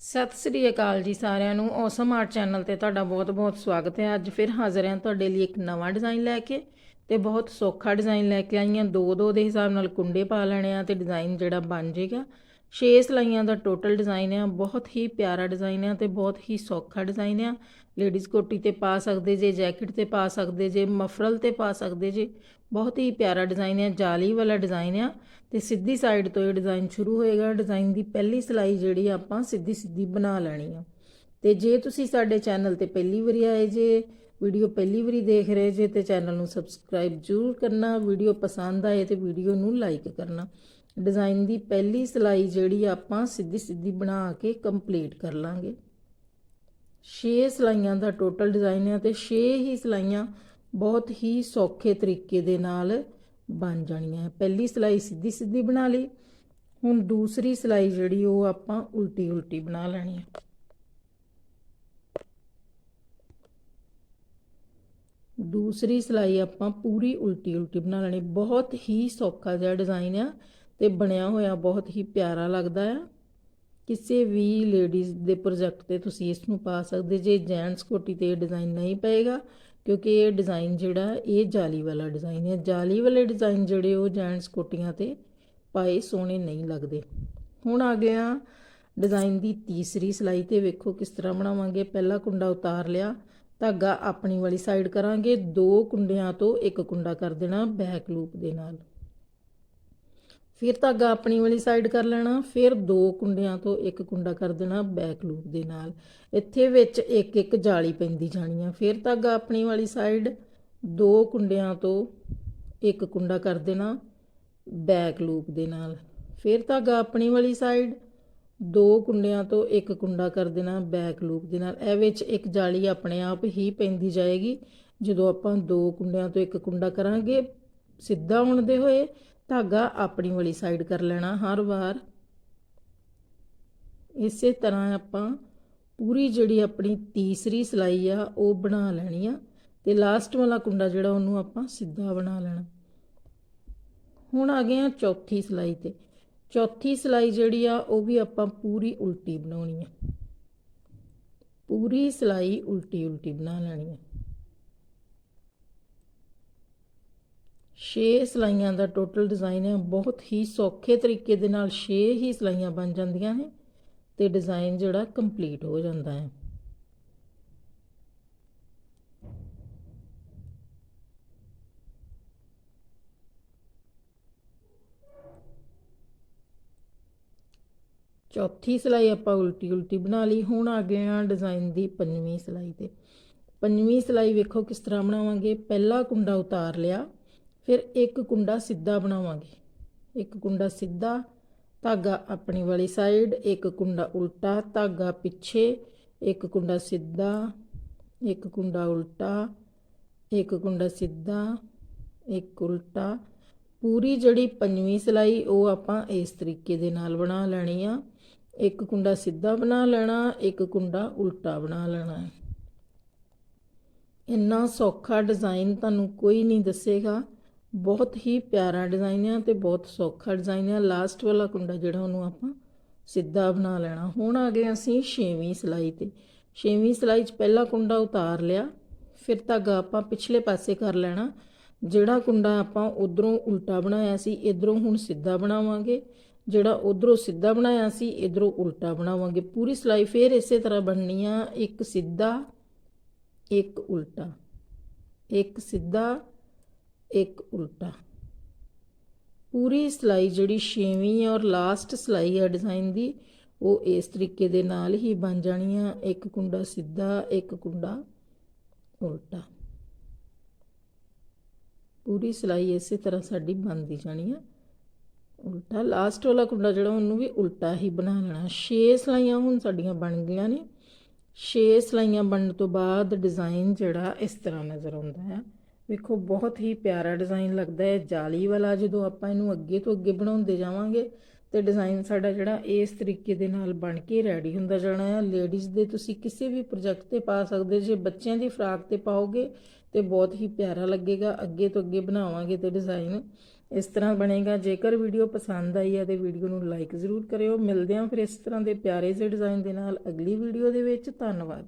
ਸਤਿ ਸ੍ਰੀ ਅਕਾਲ ਜੀ ਸਾਰਿਆਂ ਨੂੰ। ਔਸਮ ਆਰਟ ਚੈਨਲ ਤੇ ਤੁਹਾਡਾ ਬਹੁਤ-ਬਹੁਤ ਸਵਾਗਤ ਹੈ। ਅੱਜ ਫਿਰ ਹਾਜ਼ਰ ਹਾਂ ਤੁਹਾਡੇ ਲਈ ਇੱਕ ਨਵਾਂ ਡਿਜ਼ਾਈਨ ਲੈ ਕੇ ਤੇ ਬਹੁਤ ਸੌਖਾ ਡਿਜ਼ਾਈਨ ਲੈ ਕੇ ਆਈ ਹਾਂ। ਦੋ ਦੋ ਦੇ ਹਿਸਾਬ ਨਾਲ ਕੁੰਡੇ ਪਾ ਲੈਣੇ ਆ ਤੇ ਡਿਜ਼ਾਈਨ ਜਿਹੜਾ ਬਣ ਜਾਏਗਾ 6 ਸਲਾਈਆਂ ਦਾ ਟੋਟਲ ਡਿਜ਼ਾਈਨ ਆ। ਬਹੁਤ ਹੀ ਪਿਆਰਾ ਡਿਜ਼ਾਈਨ ਆ ਤੇ ਬਹੁਤ ਹੀ ਸੌਖਾ ਡਿਜ਼ਾਈਨ ਆ। ਲੇਡੀਜ਼ ਕੋਟੀ ਤੇ ਪਾ ਸਕਦੇ ਜੇ, ਜੈਕਟ ਤੇ ਪਾ ਸਕਦੇ ਜੇ, ਮਫਰਲ ਤੇ ਪਾ ਸਕਦੇ ਜੇ। ਬਹੁਤ ਹੀ ਪਿਆਰਾ ਡਿਜ਼ਾਈਨ ਹੈ ਜਾਲੀ ਵਾਲਾ ਡਿਜ਼ਾਈਨ ਆ। ਤੇ ਸਿੱਧੀ ਸਾਈਡ ਤੋਂ ਇਹ ਡਿਜ਼ਾਈਨ ਸ਼ੁਰੂ ਹੋਏਗਾ। ਡਿਜ਼ਾਈਨ ਦੀ ਪਹਿਲੀ ਸਲਾਈ ਜਿਹੜੀ ਆਪਾਂ ਸਿੱਧੀ ਸਿੱਧੀ ਬਣਾ ਲੈਣੀ ਆ। ਤੇ ਜੇ ਤੁਸੀਂ ਸਾਡੇ ਚੈਨਲ ਤੇ ਪਹਿਲੀ ਵਾਰੀ ਆਏ ਜੇ, ਵੀਡੀਓ ਪਹਿਲੀ ਵਾਰੀ ਦੇਖ ਰਹੇ ਜੇ, ਤੇ ਚੈਨਲ ਨੂੰ ਸਬਸਕ੍ਰਾਈਬ ਜ਼ਰੂਰ ਕਰਨਾ। ਵੀਡੀਓ ਪਸੰਦ ਆਏ ਤੇ ਵੀਡੀਓ ਨੂੰ ਲਾਈਕ ਕਰਨਾ। ਡਿਜ਼ਾਈਨ ਦੀ ਪਹਿਲੀ ਸਲਾਈ ਜਿਹੜੀ ਆਪਾਂ ਸਿੱਧੀ ਸਿੱਧੀ ਬਣਾ ਕੇ ਕੰਪਲੀਟ ਕਰ ਲਾਂਗੇ। 6 ਸਲਾਈਆਂ ਦਾ ਟੋਟਲ ਡਿਜ਼ਾਈਨ ਹੈ ਤੇ 6 ਹੀ ਸਲਾਈਆਂ ਬਹੁਤ ਹੀ ਸੌਖੇ ਤਰੀਕੇ ਦੇ ਨਾਲ ਬਣ ਜਾਣੀਆਂ ਹੈ। ਪਹਿਲੀ ਸਲਾਈ ਸਿੱਧੀ ਸਿੱਧੀ ਬਣਾ ਲਈ, ਹੁਣ ਦੂਸਰੀ ਸਲਾਈ ਜਿਹੜੀ ਉਹ ਆਪਾਂ ਉਲਟੀ ਉਲਟੀ ਬਣਾ ਲੈਣੀ ਹੈ। ਦੂਸਰੀ ਸਲਾਈ ਆਪਾਂ ਪੂਰੀ ਉਲਟੀ ਉਲਟੀ ਬਣਾ ਲੈਣੀ, ਬਹੁਤ ਹੀ ਸੌਖਾ ਜਿਹਾ ਡਿਜ਼ਾਈਨ ਆ ਤੇ ਬਣਿਆ ਹੋਇਆ ਬਹੁਤ ਹੀ ਪਿਆਰਾ ਲੱਗਦਾ ਆ। ਕਿਸੇ ਵੀ ਲੇਡੀਜ਼ ਦੇ ਪ੍ਰੋਜੈਕਟ ਤੇ ਤੁਸੀਂ ਇਸ ਨੂੰ ਪਾ ਸਕਦੇ, ਜੇ ਜੈਂਟਸ ਕੋਟੀ ਤੇ ਇਹ ਡਿਜ਼ਾਈਨ ਨਹੀਂ ਪਏਗਾ, ਕਿਉਂਕਿ ਇਹ ਡਿਜ਼ਾਈਨ ਜਿਹੜਾ, ਇਹ ਜਾਲੀ ਵਾਲਾ ਡਿਜ਼ਾਈਨ ਹੈ। ਜਾਲੀ ਵਾਲੇ ਡਿਜ਼ਾਈਨ ਜਿਹੜੇ ਉਹ ਜੈਂਟਸ ਕੋਟੀਆਂ ਤੇ ਪਾਏ ਸੋਹਣੇ ਨਹੀਂ ਲੱਗਦੇ। ਹੁਣ ਆ ਗਿਆ ਡਿਜ਼ਾਈਨ ਦੀ ਤੀਸਰੀ ਸਿਲਾਈ ਤੇ ਵੇਖੋ ਕਿਸ ਤਰ੍ਹਾਂ ਬਣਾਵਾਂਗੇ। ਪਹਿਲਾ ਕੁੰਡਾ ਉਤਾਰ ਲਿਆ, ਧਾਗਾ ਆਪਣੀ ਵਾਲੀ ਸਾਈਡ ਕਰਾਂਗੇ, ਦੋ ਕੁੰਡਿਆਂ ਤੋਂ ਇੱਕ ਕੁੰਡਾ ਕਰ ਦੇਣਾ ਬੈਕ ਲੂਪ ਦੇ ਨਾਲ। ਫਿਰ ਧਾਗਾ ਆਪਣੀ ਵਾਲੀ ਸਾਈਡ ਕਰ ਲੈਣਾ, ਫਿਰ ਦੋ ਕੁੰਡਿਆਂ ਤੋਂ ਇੱਕ ਕੁੰਡਾ ਕਰ ਦੇਣਾ ਬੈਕ ਲੂਪ ਦੇ ਨਾਲ। ਇੱਥੇ ਵਿੱਚ ਇੱਕ ਇੱਕ ਜਾਲੀ ਪੈਂਦੀ ਜਾਣੀ ਆ। ਫਿਰ ਧਾਗਾ ਆਪਣੀ ਵਾਲੀ ਸਾਈਡ ਦੋ ਕੁੰਡਿਆਂ ਤੋਂ ਇੱਕ ਕੁੰਡਾ ਕਰ ਦੇਣਾ ਬੈਕ ਲੂਪ ਦੇ ਨਾਲ। ਫਿਰ ਧਾਗਾ ਆਪਣੀ ਵਾਲੀ ਸਾਈਡ ਦੋ ਕੁੰਡਿਆਂ ਤੋਂ ਇੱਕ ਕੁੰਡਾ ਕਰ ਦੇਣਾ ਬੈਕ ਲੂਪ ਦੇ ਨਾਲ। ਇਹ ਵਿੱਚ ਇੱਕ ਜਾਲੀ ਆਪਣੇ ਆਪ ਹੀ ਪੈਂਦੀ ਜਾਏਗੀ। ਜਦੋਂ ਆਪਾਂ ਦੋ ਕੁੰਡਿਆਂ ਤੋਂ ਇੱਕ ਕੁੰਡਾ ਕਰਾਂਗੇ, ਸਿੱਧਾ ਉਣਦੇ ਹੋਏ ਧਾਗਾ ਆਪਣੀ ਵਾਲੀ ਸਾਈਡ ਕਰ ਲੈਣਾ ਹਰ ਵਾਰ। ਇਸੇ ਤਰ੍ਹਾਂ ਆਪਾਂ ਪੂਰੀ ਜਿਹੜੀ ਆਪਣੀ ਤੀਸਰੀ ਸਲਾਈ ਆ, ਉਹ ਬਣਾ ਲੈਣੀ ਆ ਤੇ ਲਾਸਟ ਵਾਲਾ ਕੁੰਡਾ ਜਿਹੜਾ ਉਹਨੂੰ ਆਪਾਂ ਸਿੱਧਾ ਬਣਾ ਲੈਣਾ। ਹੁਣ ਆ ਗਏ ਆ ਚੌਥੀ ਸਲਾਈ ਤੇ। ਚੌਥੀ ਸਲਾਈ ਜਿਹੜੀ ਆ, ਉਹ ਵੀ ਆਪਾਂ ਪੂਰੀ ਉਲਟੀ ਬਣਾਉਣੀ ਆ। ਪੂਰੀ ਸਲਾਈ ਉਲਟੀ ਉਲਟੀ ਬਣਾ ਲੈਣੀ ਆ। 6 ਸਲਾਈਆਂ ਦਾ ਟੋਟਲ ਡਿਜ਼ਾਈਨ ਹੈ। ਬਹੁਤ ਹੀ ਸੌਖੇ ਤਰੀਕੇ ਦੇ ਨਾਲ 6 ਹੀ ਸਲਾਈਆਂ ਬਣ ਜਾਂਦੀਆਂ ਨੇ ਤੇ ਡਿਜ਼ਾਈਨ ਜਿਹੜਾ ਕੰਪਲੀਟ ਹੋ ਜਾਂਦਾ ਹੈ। ਚੌਥੀ ਸਲਾਈ ਆਪਾਂ ਉਲਟੀ ਉਲਟੀ ਬਣਾ ਲਈ। ਹੁਣ ਆ ਗਏ ਆ ਡਿਜ਼ਾਈਨ ਦੀ ਪੰਜਵੀਂ ਸਲਾਈ ਤੇ। ਪੰਜਵੀਂ ਸਲਾਈ ਵੇਖੋ ਕਿਸ ਤਰ੍ਹਾਂ ਬਣਾਵਾਂਗੇ। ਪਹਿਲਾ ਕੁੰਡਾ ਉਤਾਰ ਲਿਆ। ਫਿਰ ਇੱਕ ਕੁੰਡਾ ਸਿੱਧਾ ਬਣਾਵਾਂਗੇ। ਇੱਕ ਕੁੰਡਾ ਸਿੱਧਾ, ਧਾਗਾ ਆਪਣੀ ਵਾਲੀ ਸਾਈਡ ਇੱਕ ਕੁੰਡਾ ਉਲਟਾ, ਧਾਗਾ ਪਿੱਛੇ, ਇੱਕ ਕੁੰਡਾ ਸਿੱਧਾ, ਇੱਕ ਕੁੰਡਾ ਉਲਟਾ, ਇੱਕ ਕੁੰਡਾ ਸਿੱਧਾ, ਇੱਕ ਉਲਟਾ। ਪੂਰੀ ਜਿਹੜੀ ਪੰਜਵੀਂ ਸਲਾਈ ਉਹ ਆਪਾਂ ਇਸ ਤਰੀਕੇ ਦੇ ਨਾਲ ਬਣਾ ਲੈਣੀ ਆ। ਇੱਕ ਕੁੰਡਾ ਸਿੱਧਾ ਬਣਾ ਲੈਣਾ, ਇੱਕ ਕੁੰਡਾ ਉਲਟਾ ਬਣਾ ਲੈਣਾ ਹੈ। ਇੰਨਾ ਸੌਖਾ ਡਿਜ਼ਾਈਨ ਤੁਹਾਨੂੰ ਕੋਈ ਨਹੀਂ ਦੱਸੇਗਾ। ਬਹੁਤ ਹੀ ਪਿਆਰਾ ਡਿਜ਼ਾਈਨ ਆ ਤੇ ਬਹੁਤ ਸੌਖਾ ਡਿਜ਼ਾਈਨ। ਆ ਲਾਸਟ ਵਾਲਾ ਕੁੰਡਾ ਜਿਹੜਾ ਉਹਨੂੰ ਆਪਾਂ ਸਿੱਧਾ ਬਣਾ ਲੈਣਾ। ਹੁਣ ਆ ਗਏ ਅਸੀਂ 6ਵੀਂ ਸਿਲਾਈ ਤੇ। 6ਵੀਂ ਸਿਲਾਈ 'ਚ ਪਹਿਲਾ ਕੁੰਡਾ ਉਤਾਰ ਲਿਆ। ਫਿਰ ਧਾਗਾ ਆਪਾਂ ਪਿਛਲੇ ਪਾਸੇ ਕਰ ਲੈਣਾ। ਜਿਹੜਾ ਕੁੰਡਾ ਆਪਾਂ ਉਧਰੋਂ ਉਲਟਾ ਬਣਾਇਆ ਸੀ, ਇਧਰੋਂ ਹੁਣ ਸਿੱਧਾ ਬਣਾਵਾਂਗੇ। ਜਿਹੜਾ ਉਧਰੋਂ ਸਿੱਧਾ ਬਣਾਇਆ ਸੀ, ਇਧਰੋਂ ਉਲਟਾ ਬਣਾਵਾਂਗੇ। ਪੂਰੀ ਸਿਲਾਈ ਫੇਰ ਇਸੇ ਤਰ੍ਹਾਂ ਬਣਨੀ ਆ। ਇੱਕ ਸਿੱਧਾ, ਇੱਕ ਉਲਟਾ। ਇੱਕ ਸਿੱਧਾ ਇੱਕ ਉਲਟਾ। ਪੂਰੀ ਸਲਾਈ ਜਿਹੜੀ 6ਵੀਂ ਔਰ ਲਾਸਟ ਸਲਾਈ ਹੈ ਡਿਜ਼ਾਈਨ ਦੀ, ਉਹ ਇਸ ਤਰੀਕੇ ਦੇ ਨਾਲ ਹੀ ਬਣ ਜਾਣੀ ਆ। ਇੱਕ ਕੁੰਡਾ ਸਿੱਧਾ, ਇੱਕ ਕੁੰਡਾ ਉਲਟਾ। ਪੂਰੀ ਸਲਾਈ ਇਸੇ ਤਰ੍ਹਾਂ ਸਾਡੀ ਬਣਦੀ ਜਾਣੀ ਆ। ਉਲਟਾ। ਲਾਸਟ ਵਾਲਾ ਕੁੰਡਾ ਜਿਹੜਾ ਉਹਨੂੰ ਵੀ ਉਲਟਾ ਹੀ ਬਣਾ ਲੈਣਾ। 6 ਸਲਾਈਆਂ ਹੁਣ ਸਾਡੀਆਂ ਬਣ ਗਈਆਂ ਨੇ। 6 ਸਲਾਈਆਂ ਬਣਨ ਤੋਂ ਬਾਅਦ ਡਿਜ਼ਾਈਨ ਜਿਹੜਾ ਇਸ ਤਰ੍ਹਾਂ ਨਜ਼ਰ ਆਉਂਦਾ ਹੈ ਵੇਖੋ, ਬਹੁਤ ਹੀ ਪਿਆਰਾ ਡਿਜ਼ਾਈਨ ਲੱਗਦਾ ਹੈ। ਜਾਲੀ ਵਾਲਾ ਜਦੋਂ ਆਪਾਂ ਇਹਨੂੰ ਅੱਗੇ ਤੋਂ ਅੱਗੇ ਬਣਾਉਂਦੇ ਜਾਵਾਂਗੇ ਤੇ ਡਿਜ਼ਾਈਨ ਸਾਡਾ ਜਿਹੜਾ ਇਸ ਤਰੀਕੇ ਦੇ ਨਾਲ ਬਣ ਕੇ ਰੈਡੀ ਹੁੰਦਾ ਜਾਣਾ ਹੈ। ਲੇਡੀਜ਼ ਦੇ ਤੁਸੀਂ ਕਿਸੇ ਵੀ ਪ੍ਰੋਜੈਕਟ ਤੇ ਪਾ ਸਕਦੇ ਜੇ ਬੱਚਿਆਂ ਦੀ ਫਰਾਕ ਤੇ ਪਾਓਗੇ ਤੇ ਬਹੁਤ ਹੀ ਪਿਆਰਾ ਲੱਗੇਗਾ। ਅੱਗੇ ਤੋਂ ਅੱਗੇ ਬਣਾਵਾਂਗੇ ਤੇ ਡਿਜ਼ਾਈਨ ਇਸ ਤਰ੍ਹਾਂ ਬਣੇਗਾ। ਜੇਕਰ ਵੀਡੀਓ ਪਸੰਦ ਆਈ ਹੈ ਤੇ ਵੀਡੀਓ ਨੂੰ ਲਾਈਕ ਜ਼ਰੂਰ ਕਰਿਓ। ਮਿਲਦੇ ਹਾਂ ਫਿਰ ਇਸ ਤਰ੍ਹਾਂ ਦੇ ਪਿਆਰੇ ਜਿਹੇ ਡਿਜ਼ਾਈਨ ਦੇ ਨਾਲ ਅਗਲੀ ਵੀਡੀਓ ਦੇ ਵਿੱਚ। ਧੰਨਵਾਦ।